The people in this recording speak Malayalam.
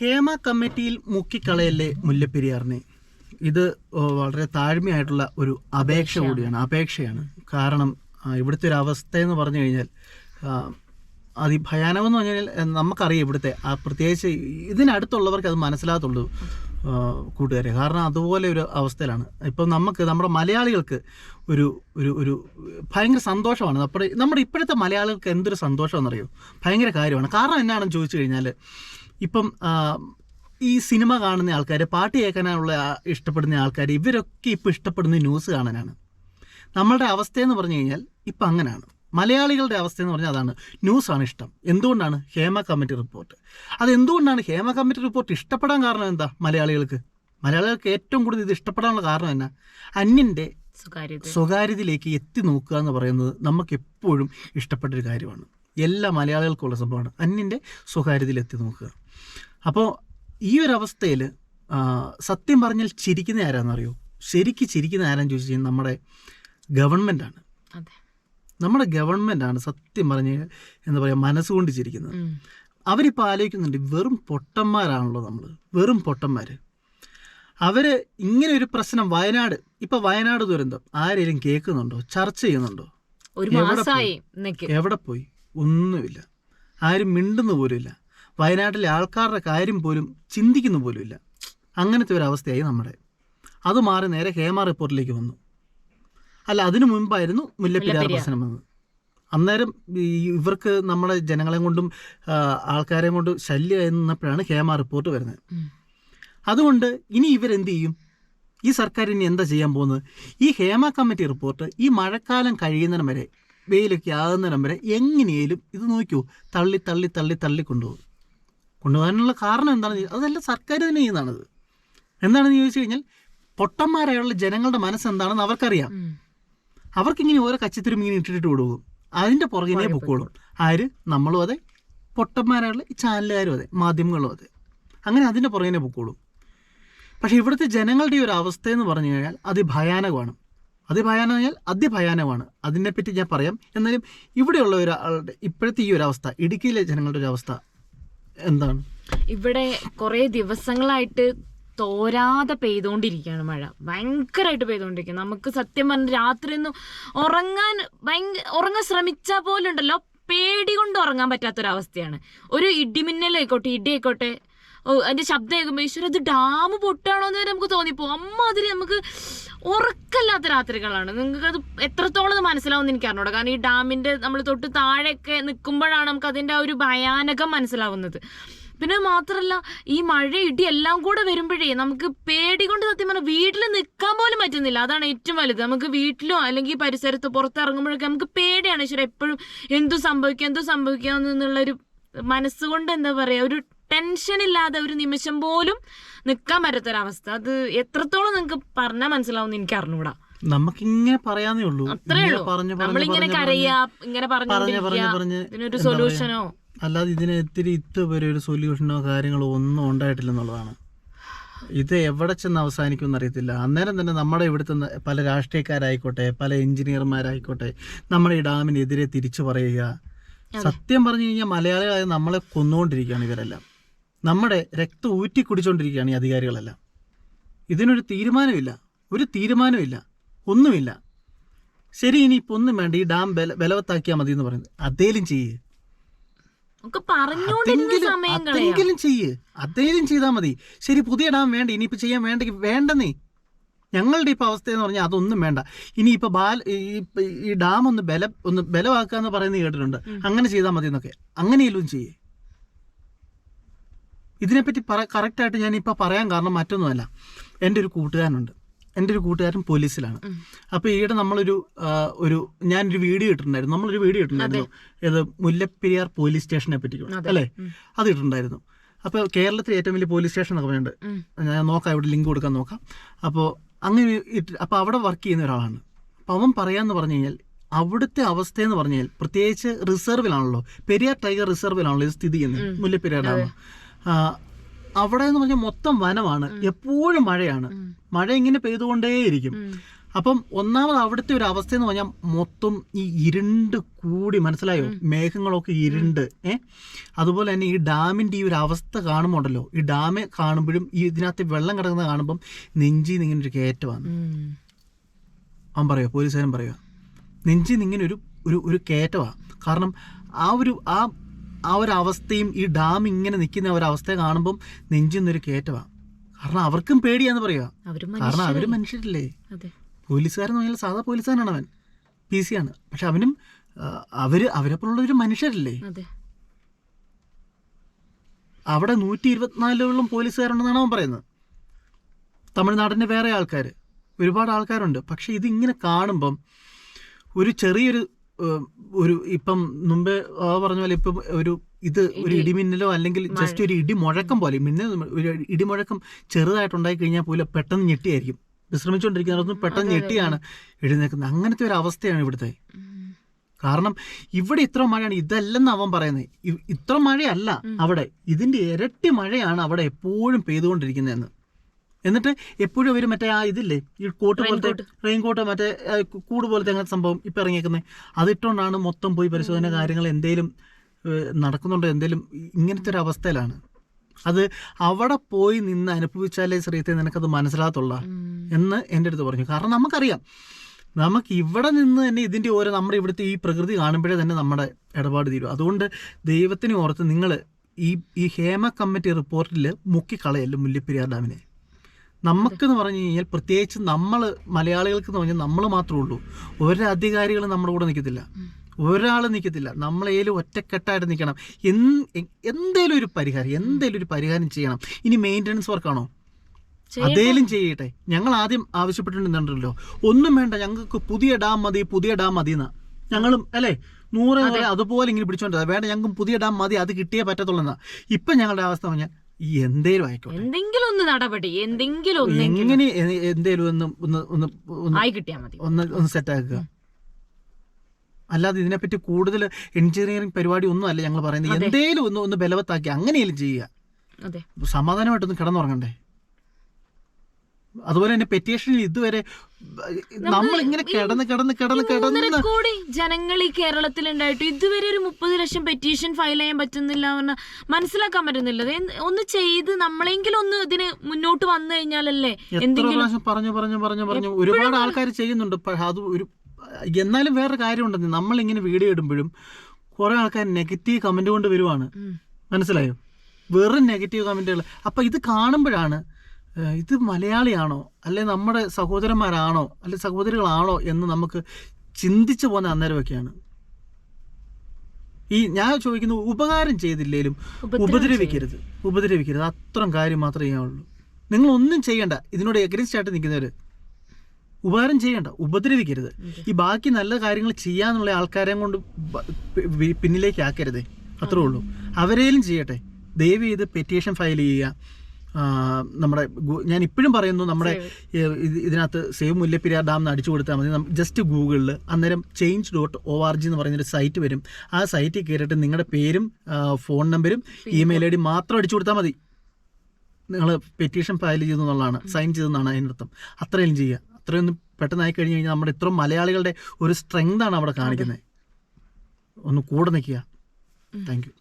ഹേമ കമ്മിറ്റിയിൽ മുക്കിക്കളയല്ലേ മുല്ലപ്പെരിയാറിനെ? ഇത് വളരെ താഴ്മയായിട്ടുള്ള ഒരു അപേക്ഷ കൂടിയാണ് അപേക്ഷയാണ്. കാരണം ഇവിടുത്തെ ഒരു അവസ്ഥ എന്ന് പറഞ്ഞു കഴിഞ്ഞാൽ ആ, അതിഭയാനകം എന്ന് പറഞ്ഞാൽ നമുക്കറിയാം ഇവിടുത്തെ ആ പ്രത്യേകിച്ച് ഇതിനടുത്തുള്ളവർക്ക് അത് മനസ്സിലാകത്തുള്ളൂ കൂട്ടുകാരെ. കാരണം അതുപോലെ ഒരു അവസ്ഥയിലാണ്. ഇപ്പം നമുക്ക് നമ്മുടെ മലയാളികൾക്ക് ഒരു ഒരു ഒരു ഭയങ്കര സന്തോഷമാണ്. നമ്മുടെ നമ്മുടെ ഇപ്പോഴത്തെ മലയാളികൾക്ക് എന്തൊരു സന്തോഷമാണെന്നറിയോ? ഭയങ്കര കാര്യമാണ്. കാരണം എന്നാണെന്ന് ചോദിച്ചു കഴിഞ്ഞാൽ ഇപ്പം ഈ സിനിമ കാണുന്ന ആൾക്കാർ പാട്ട് കേൾക്കാനുള്ള ഇഷ്ടപ്പെടുന്ന ആൾക്കാർ ഇവരൊക്കെ ഇപ്പോൾ ഇഷ്ടപ്പെടുന്ന ന്യൂസ് കാണാനാണ്. നമ്മളുടെ അവസ്ഥയെന്ന് പറഞ്ഞു കഴിഞ്ഞാൽ ഇപ്പം അങ്ങനെയാണ് മലയാളികളുടെ അവസ്ഥ എന്ന് പറഞ്ഞാൽ അതാണ്. ന്യൂസാണ് ഇഷ്ടം. എന്തുകൊണ്ടാണ്? Hema committee report. അത് എന്തുകൊണ്ടാണ് ഹേമ കമ്മിറ്റി റിപ്പോർട്ട് ഇഷ്ടപ്പെടാൻ കാരണം എന്താ മലയാളികൾക്ക്? മലയാളികൾക്ക് ഏറ്റവും കൂടുതൽ ഇത് ഇഷ്ടപ്പെടാനുള്ള കാരണം എന്നാ? അന്യന്റെ സ്വകാര്യത. സ്വകാര്യതയിലേക്ക് എത്തി നോക്കുക എന്ന് പറയുന്നത് നമുക്ക് എപ്പോഴും ഇഷ്ടപ്പെട്ടൊരു കാര്യമാണ്. എല്ലാ മലയാളികൾക്കുള്ള സംഭവമാണ്. അന്യന്റെ സ്വകാര്യതയിലെത്തി നോക്കുക. അപ്പോൾ ഈ ഒരു അവസ്ഥയിൽ സത്യം പറഞ്ഞാൽ ചിരിക്കുന്ന ആരാന്നറിയോ? ശരിക്ക് ചിരിക്കുന്ന ആരാന്ന് ചോദിച്ചു കഴിഞ്ഞാൽ നമ്മുടെ ഗവൺമെന്റാണ് നമ്മുടെ ഗവൺമെന്റാണ് സത്യം പറഞ്ഞ് എന്താ പറയുക മനസ്സുകൊണ്ട് ചിരിക്കുന്നത്. അവരിപ്പോൾ ആലോചിക്കുന്നുണ്ട് വെറും പൊട്ടന്മാരാണല്ലോ നമ്മൾ വെറും പൊട്ടന്മാർ അവർ ഇങ്ങനെ ഒരു പ്രശ്നം വയനാട് ഇപ്പം വയനാട് ദുരന്തം ആരെങ്കിലും കേൾക്കുന്നുണ്ടോ? ചർച്ച ചെയ്യുന്നുണ്ടോ? എവിടെ പോയി? ഒന്നുമില്ല. ആരും മിണ്ടുന്ന പോലുമില്ല. വയനാട്ടിലെ ആൾക്കാരുടെ കാര്യം പോലും ചിന്തിക്കുന്ന പോലുമില്ല. അങ്ങനത്തെ ഒരു അവസ്ഥയായി നമ്മുടെ. അത് മാറി നേരെ ഹേമ റിപ്പോർട്ടിലേക്ക് വന്നു. അല്ല അതിനു മുൻപായിരുന്നു മുല്ലപ്പെരിയാർ. പ്രശ്നം വന്നത്. അന്നേരം ഇവർക്ക് നമ്മളെ ജനങ്ങളെ കൊണ്ടും ആൾക്കാരെ കൊണ്ടും ശല്യമായി നിന്നപ്പോഴാണ് ഹേമ റിപ്പോർട്ട് വരുന്നത്. അതുകൊണ്ട് ഇനി ഇവരെന്ത് ചെയ്യും? ഈ സർക്കാർ ഇനി എന്താ ചെയ്യാൻ പോകുന്നത്? ഈ ഹേമ കമ്മിറ്റി റിപ്പോർട്ട് ഈ മഴക്കാലം കഴിയുന്നിടം വരെ വെയിലൊക്കെ ആകുന്നതിനം വരെ എങ്ങനെയും ഇത് നോക്കൂ തള്ളി തള്ളി തള്ളി തള്ളി കൊണ്ടുപോകും. കൊണ്ടുപോകാനുള്ള കാരണം എന്താണെന്ന് ചോദിച്ചാൽ അതല്ല സർക്കാർ തന്നെ ചെയ്യുന്നതാണത്. എന്താണെന്ന് ചോദിച്ചു കഴിഞ്ഞാൽ പൊട്ടന്മാരായുള്ള ജനങ്ങളുടെ മനസ്സെന്താണെന്ന് അവർക്കറിയാം. അവർക്കിങ്ങനെ ഓരോ കച്ചിത്തിരും ഇങ്ങനെ ഇട്ടിട്ട് കൊടുക്കും. അതിന്റെ പുറകിനെ പൊക്കോളും. ആര്? നമ്മളും അതെ. പൊട്ടന്മാരായുള്ള ഈ ചാനലുകാരും അതെ. മാധ്യമങ്ങളും അതെ. അങ്ങനെ അതിന്റെ പുറകിനെ പൊക്കോളും. പക്ഷേ ഇവിടുത്തെ ജനങ്ങളുടെ ഒരു അവസ്ഥയെന്ന് പറഞ്ഞു കഴിഞ്ഞാൽ അതിഭയാനകമാണ്. അതിഭയാനകം കഴിഞ്ഞാൽ അതിഭയാനമാണ് അതിനെപ്പറ്റി ഞാൻ പറയാം. എന്നാലും ഇവിടെയുള്ള ഒരാളുടെ ഇപ്പോഴത്തെ ഈ ഒരു അവസ്ഥ ഇടുക്കിയിലെ ജനങ്ങളുടെ ഒരു അവസ്ഥ എന്താണ്? ഇവിടെ കുറേ ദിവസങ്ങളായിട്ട് തോരാതെ പെയ്തുകൊണ്ടിരിക്കുകയാണ് മഴ. ഭയങ്കരമായിട്ട് പെയ്തുകൊണ്ടിരിക്കുക നമുക്ക് സത്യം പറഞ്ഞ രാത്രിയൊന്നും ഉറങ്ങാൻ ഭയങ്കര ഉറങ്ങാൻ ശ്രമിച്ചാൽ പോലുണ്ടല്ലോ. പേടി കൊണ്ട് ഉറങ്ങാൻ പറ്റാത്തൊരവസ്ഥയാണ്. ഒരു ഇടിമിന്നലായിക്കോട്ടെ ഇടിയായിക്കോട്ടെ അതിന്റെ ശബ്ദം കേൾക്കുമ്പോൾ ഈശ്വര ഇത് ഡാം പൊട്ടാണോ എന്ന് വരെ നമുക്ക് തോന്നിപ്പോ അമ്മ അതിന് നമുക്ക് ഉറക്കല്ലാത്ത രാത്രികളാണ്. നിങ്ങൾക്ക് അത് എത്രത്തോളം അത് മനസ്സിലാവും എനിക്ക് അറിഞ്ഞൂടാ. കാരണം ഈ ഡാമിന്റെ നമ്മൾ തൊട്ട് താഴെയൊക്കെ നിൽക്കുമ്പോഴാണ് നമുക്ക് അതിന്റെ ആ ഒരു ഭയാനകം മനസ്സിലാവുന്നത്. പിന്നെ മാത്രമല്ല ഈ മഴ ഇടി എല്ലാം കൂടെ വരുമ്പോഴേ നമുക്ക് പേടി കൊണ്ട് സത്യം പറഞ്ഞാൽ വീട്ടിൽ നിൽക്കാൻ പോലും പറ്റുന്നില്ല. അതാണ് ഏറ്റവും വലുത്. നമുക്ക് വീട്ടിലോ അല്ലെങ്കിൽ പരിസരത്തോ പുറത്തിറങ്ങുമ്പോഴൊക്കെ നമുക്ക് പേടിയാണ്. ഈശ്വരം എപ്പോഴും എന്തു സംഭവിക്കാം എന്തു സംഭവിക്കാം എന്നുള്ളൊരു മനസ്സുകൊണ്ട് എന്താ പറയാ ഒരു ടെൻഷൻ ഇല്ലാതെ ഒരു നിമിഷം പോലും നിൽക്കാൻ പറ്റാത്തൊരവസ്ഥ. അത് എത്രത്തോളം നിങ്ങൾക്ക് പറഞ്ഞാൽ മനസ്സിലാവുന്ന എനിക്ക് അറിഞ്ഞൂടാ. നമുക്കിങ്ങനെ പറയാന്നേ ഉള്ളൂ. നമ്മളിങ്ങനെ കരയാ ഇങ്ങനെ പറഞ്ഞു പറഞ്ഞു പറഞ്ഞു ഇതിനൊരു? സൊല്യൂഷനോ അല്ലാതെ ഇതിന് ഇത്തിരി ഇതുവരെ ഒരു സൊല്യൂഷനോ കാര്യങ്ങളോ ഒന്നും ഉണ്ടായിട്ടില്ലെന്നുള്ളതാണ് ഇത് എവിടെ ചെന്ന് അവസാനിക്കും എന്നറിയത്തില്ല. അന്നേരം തന്നെ നമ്മുടെ ഇവിടുത്തെ പല രാഷ്ട്രീയക്കാരായിക്കോട്ടെ പല എഞ്ചിനീയർമാരായിക്കോട്ടെ നമ്മുടെ ഈ ഡാമിനെതിരെ തിരിച്ചു പറയുക. സത്യം പറഞ്ഞു കഴിഞ്ഞാൽ മലയാളികളായ നമ്മളെ കൊന്നുകൊണ്ടിരിക്കുകയാണ് ഇവരെല്ലാം. നമ്മുടെ രക്തം ഊറ്റി കുടിച്ചുകൊണ്ടിരിക്കുകയാണ് ഈ അധികാരികളെല്ലാം. ഇതിനൊരു തീരുമാനമില്ല. ഒരു തീരുമാനമില്ല. ഒന്നുമില്ല. ശരി ഇനി ഇപ്പൊ ഒന്നും വേണ്ട. ഈ ഡാം ബല ബലവത്താക്കിയാൽ മതി എന്ന് പറയുന്നത്. അതേലും ചെയ്യ്. അതെങ്കിലും ചെയ്യ്. അതേലും ചെയ്താൽ മതി. ശരി പുതിയ ഡാം വേണ്ട. ഇനിയിപ്പോൾ ചെയ്യാൻ വേണ്ട വേണ്ടെന്നേ. ഞങ്ങളുടെ ഇപ്പോൾ അവസ്ഥ എന്ന് പറഞ്ഞാൽ അതൊന്നും വേണ്ട. ഇനി ബാൽ ഈ ഇപ്പ- ഈ ഡാം ഒന്ന് ബല ഒന്ന് ബലമാക്കുക എന്ന് പറയുന്നത് കേട്ടിട്ടുണ്ട്. അങ്ങനെ ചെയ്താൽ മതി എന്നൊക്കെ അങ്ങനെയെങ്കിലും ചെയ്യേ. ഇതിനെപ്പറ്റി പറ കറക്റ്റായിട്ട് ഞാനിപ്പോൾ പറയാൻ കാരണം മറ്റൊന്നുമല്ല. എന്റെ ഒരു കൂട്ടുകാരനുണ്ട്. എന്റെ ഒരു കൂട്ടുകാരൻ പോലീസിലാണ്. അപ്പോൾ ഈയിടെ നമ്മളൊരു ഒരു ഞാനൊരു വീഡിയോ ഇട്ടിട്ടുണ്ടായിരുന്നു. നമ്മളൊരു വീഡിയോ ഇട്ടിട്ടുണ്ടായിരുന്നു. ഇത് മുല്ലപ്പെരിയാർ പോലീസ് സ്റ്റേഷനെ പറ്റി അല്ലേ? അത് ഇട്ടിട്ടുണ്ടായിരുന്നു. അപ്പോൾ കേരളത്തിലെ ഏറ്റവും വലിയ പോലീസ് സ്റ്റേഷൻ എന്നൊക്കെ പറഞ്ഞിട്ടുണ്ട് ഞാൻ നോക്കാം ഇവിടെ ലിങ്ക് കൊടുക്കാൻ നോക്കാം. അപ്പോൾ അങ്ങനെ അപ്പോൾ അവിടെ വർക്ക് ചെയ്യുന്ന ഒരാളാണ്. അപ്പോൾ അവൻ പറയാന്ന് പറഞ്ഞു കഴിഞ്ഞാൽ അവിടുത്തെ അവസ്ഥയെന്ന് പറഞ്ഞു കഴിഞ്ഞാൽ പ്രത്യേകിച്ച് റിസർവിലാണല്ലോ പെരിയാർ ടൈഗർ റിസർവിലാണല്ലോ ഇത് സ്ഥിതി ചെയ്യുന്നത്. മുല്ലപ്പെരിയാർ ഡാം അവിടെ എന്ന് പറഞ്ഞാൽ മൊത്തം വനമാണ്. എപ്പോഴും മഴയാണ്. മഴ ഇങ്ങനെ പെയ്തുകൊണ്ടേയിരിക്കും. അപ്പം ഒന്നാമത് അവിടുത്തെ ഒരു അവസ്ഥ എന്ന് പറഞ്ഞാൽ മൊത്തം ഈ ഇരുണ്ട് കൂടി മനസ്സിലായോ? മേഘങ്ങളൊക്കെ ഇരുണ്ട് ഏ? അതുപോലെ തന്നെ ഈ ഡാമിന്റെ ഈ ഒരു അവസ്ഥ കാണുമ്പോണ്ടല്ലോ? ഈ ഡാമെ കാണുമ്പോഴും ഈ ഇതിനകത്ത് വെള്ളം കിടക്കുന്നത് കാണുമ്പം നെഞ്ചി ഇങ്ങനെ ഒരു കയറ്റമാണ്. അവൻ പറയുക പോലീസുകാരൻ പറയുക നെഞ്ചി ഇങ്ങനെ ഒരു ഒരു ഒരു കയറ്റമാണ് കാരണം ആ ഒരു ആ ആ ഒരു അവസ്ഥയും ഈ ഡാം ഇങ്ങനെ നിൽക്കുന്ന ഒരു അവസ്ഥ കാണുമ്പം നെഞ്ചിന്നൊരു കയറ്റമാണ് കാരണം അവർക്കും പേടിയാന്ന് പറയുക കാരണം അവർ മനുഷ്യരില്ലേ? പോലീസുകാരൻ പോലീസുകാരെന്ന് പറഞ്ഞാൽ സാധാ പോലീസുകാരനാണ് അവൻ. പി സി ആണ്. പക്ഷെ അവനും അവർ അവരെ പോലുള്ളൊരു മനുഷ്യരല്ലേ? അവിടെ നൂറ്റി ഇരുപത്തിനാലോളം പോലീസുകാരുണ്ടെന്നാണ് അവൻ പറയുന്നത്. തമിഴ്നാടിന്റെ വേറെ ആൾക്കാർ ഒരുപാട് ആൾക്കാരുണ്ട്. പക്ഷെ ഇതിങ്ങനെ കാണുമ്പം ഒരു ചെറിയൊരു ഒരു ഇപ്പം മുമ്പേ ആ പറഞ്ഞ പോലെ ഇപ്പം ഒരു ഇത് ഒരു ഇടി. ഇടിമിന്നലോ അല്ലെങ്കിൽ ജസ്റ്റ് ഒരു ഇടി മുഴക്കം പോലെ മിന്നൽ ഒരു ഇടിമുഴക്കം ചെറുതായിട്ടുണ്ടായി കഴിഞ്ഞാൽ പോലും പെട്ടെന്ന് ഞെട്ടിയായിരിക്കും. വിശ്രമിച്ചുകൊണ്ടിരിക്കുന്നവർക്കും പെട്ടെന്ന്. ഞെട്ടിയാണ് എഴുന്നേക്കുന്നത് അങ്ങനത്തെ ഒരു അവസ്ഥയാണ് ഇവിടുത്തെ. കാരണം ഇവിടെ ഇത്ര മഴയാണ്. ഇതല്ലെന്ന് അവൻ പറയുന്നത്. ഇത്ര മഴയല്ല അവിടെ. ഇതിന്റെ ഇരട്ടി മഴയാണ് അവിടെ എപ്പോഴും പെയ്തുകൊണ്ടിരിക്കുന്നതെന്ന്. എന്നിട്ട് എപ്പോഴും അവർ മറ്റേ ആ ഇതില്ലേ ഈ കോട്ട് പോലത്തെ റെയിൻകോട്ട് മറ്റേ കൂട് പോലത്തെ അങ്ങനത്തെ സംഭവം ഇപ്പം ഇറങ്ങിയേക്കുന്നത് അതിട്ടുകൊണ്ടാണ് മൊത്തം പോയി പരിശോധന കാര്യങ്ങൾ എന്തേലും നടക്കുന്നുണ്ടോ എന്തേലും ഇങ്ങനത്തെ ഒരു അവസ്ഥയിലാണ്. അത് അവിടെ പോയി നിന്ന് അനുഭവിച്ചാലേ ശ്രീത്തെ നിനക്കത് മനസ്സിലാകത്തുള്ള എന്ന് എന്റെ അടുത്ത് പറഞ്ഞു. കാരണം നമുക്കറിയാം നമുക്ക് ഇവിടെ നിന്ന് തന്നെ ഇതിന്റെ ഓരോ നമ്മുടെ ഇവിടുത്തെ ഈ പ്രകൃതി കാണുമ്പോഴേ തന്നെ നമ്മുടെ ഇടപാട് തീരും. അതുകൊണ്ട് ദൈവത്തിനെ ഓർത്ത് നിങ്ങൾ ഈ ഈ ഹേമ കമ്മിറ്റി റിപ്പോർട്ടിൽ മുക്കിക്കളയല്ലോ മുല്ലപ്പെരിയാർ ഡാമിനെ? നമുക്കെന്ന് പറഞ്ഞു കഴിഞ്ഞാൽ പ്രത്യേകിച്ച് നമ്മൾ മലയാളികൾക്ക് എന്ന് പറഞ്ഞാൽ നമ്മൾ മാത്രമേ ഉള്ളൂ. ഒരു അധികാരികളും നമ്മുടെ കൂടെ നിൽക്കത്തില്ല ഒരാൾ നിൽക്കത്തില്ല നമ്മളേലും ഒറ്റക്കെട്ടായിട്ട് നിൽക്കണം എന്തെങ്കിലും എന്തേലും ഒരു പരിഹാരം എന്തേലും ഒരു പരിഹാരം ചെയ്യണം. ഇനി മെയിന്റനൻസ് വർക്കാണോ അതേലും ചെയ്യട്ടെ. ഞങ്ങൾ ആദ്യം ആവശ്യപ്പെട്ടിട്ടുണ്ടല്ലോ ഒന്നും വേണ്ട. ഞങ്ങൾക്ക് പുതിയ ഡാം മതി പുതിയ ഡാം മതി എന്നാ ഞങ്ങളും അല്ലേ? നൂറ് അതുപോലെ ഇങ്ങനെ പിടിച്ചോണ്ടാ വേണ്ട ഞങ്ങൾക്ക് പുതിയ ഡാം മതി. അത് കിട്ടിയേ പറ്റത്തുള്ളൂ എന്നാ. ഇപ്പൊ ഞങ്ങളുടെ അവസ്ഥ പറഞ്ഞാൽ ഈ എന്തേലും ആയിക്കോട്ടെ. എന്തെങ്കിലും ഒന്ന് നടപടി എന്തെങ്കിലും ഒന്നെങ്കിലും എങ്ങനെ എ- എന്തേലും ഒന്ന് ഒന്ന് ഒന്ന് ഒന്ന് ആയി കിട്ടിയാ മതി. ഒന്ന് ഒന്ന് സെറ്റാക്കുക? അല്ലാതെ ഇതിനെപ്പറ്റി കൂടുതൽ എഞ്ചിനീയറിംഗ് പരിപാടി ഒന്നും അല്ല ഞങ്ങൾ പറയുന്നത്. എന്തേലും ഒന്ന് ഒന്ന് ബലവത്താക്കി അങ്ങനെയും ചെയ്യുക. അതെ. സമാധാനമായിട്ടൊന്ന് കിടന്നുറങ്ങണ്ടേ? അതുപോലെ തന്നെ പെറ്റീഷനിൽ ഇതുവരെ നമ്മൾ ഇങ്ങനെ കിടന്ന് കിടന്ന് കിടന്ന് കിടന്ന് കോടി ജനങ്ങൾ ഈ കേരളത്തിൽ ഉണ്ടായിട്ട് ഇതുവരെ ഒരു മുപ്പത് ലക്ഷം പെറ്റീഷൻ ഫയൽ ചെയ്യാൻ പറ്റുന്നില്ല എന്ന് മനസ്സിലാക്കാൻ പറ്റുന്നില്ല. ഒന്ന് ചെയ്ത് നമ്മളെങ്കിലും ഒന്ന് ഇതിന് മുന്നോട്ട് വന്നു കഴിഞ്ഞാലല്ലേ എന്തെങ്കിലും പറഞ്ഞു പറഞ്ഞു പറഞ്ഞു പറഞ്ഞു ഒരുപാട് ആൾക്കാർ ചെയ്യുന്നുണ്ട്. അത് ഒരു എന്നാലും വേറെ കാര്യമുണ്ടെന്ന് നമ്മൾ ഇങ്ങനെ വീഡിയോ ഇടുമ്പോഴും കുറെ ആൾക്കാർ നെഗറ്റീവ് കമന്റ് കൊണ്ട് വരുവാണ്. മനസ്സിലായോ? വെറും നെഗറ്റീവ് കമന്റുകൾ അപ്പൊ ഇത് കാണുമ്പോഴാണ് ഇത് മലയാളിയാണോ? അല്ലെ നമ്മുടെ സഹോദരന്മാരാണോ? അല്ലെ സഹോദരികളാണോ എന്ന് നമുക്ക് ചിന്തിച്ചു പോകുന്ന അന്നേരമൊക്കെയാണ്. ഈ ഞാൻ ചോദിക്കുന്നത് ഉപകാരം ചെയ്തില്ലേലും ഉപദ്രവിക്കരുത്. ഉപദ്രവിക്കരുത്. അത്രയും കാര്യം മാത്രമേ ചെയ്യാനുള്ളൂ നിങ്ങൾ ഒന്നും ചെയ്യണ്ട. ഇതിനോട് എഗ്രൻസ്റ്റ് ആയിട്ട് നിൽക്കുന്നവർ ഉപകാരം ചെയ്യണ്ട. ഉപദ്രവിക്കരുത്. ഈ ബാക്കി നല്ല കാര്യങ്ങൾ ചെയ്യാന്നുള്ള ആൾക്കാരെയും കൊണ്ട് പിന്നിലേക്ക് ആക്കരുതേ. അത്രേ ഉള്ളൂ. അവരേലും ചെയ്യട്ടെ. ദയവ് ചെയ്ത് പെറ്റീഷൻ ഫയൽ ചെയ്യുക. നമ്മുടെ ഞാൻ ഇപ്പോഴും പറയുന്നു നമ്മുടെ ഇതിനകത്ത് സേവ് മുല്ലപ്പെരിയാർ ഡാം എന്ന് അടിച്ചു കൊടുത്താൽ മതി. ജസ്റ്റ് ഗൂഗിളിൽ അന്നേരം change dot O R G എന്ന് പറയുന്നൊരു സൈറ്റ് വരും. ആ സൈറ്റിൽ കയറിയിട്ട് നിങ്ങളുടെ പേരും ഫോൺ നമ്പരും ഇമെയിൽ ഐ ഡി മാത്രം അടിച്ചു കൊടുത്താൽ മതി. നിങ്ങൾ പെറ്റീഷൻ ഫയൽ ചെയ്തു എന്നുള്ളതാണ് സൈൻ ചെയ്തെന്നാണ് അതിനർത്ഥം അത്രയും ചെയ്യുക. അത്രയൊന്നും പെട്ടെന്നായി കഴിഞ്ഞ് കഴിഞ്ഞാൽ നമ്മുടെ ഇത്രയും മലയാളികളുടെ ഒരു സ്ട്രെങ്ത് ആണ് അവിടെ കാണിക്കുന്നത്. ഒന്ന് കൂടെ നിൽക്കുക. Thank you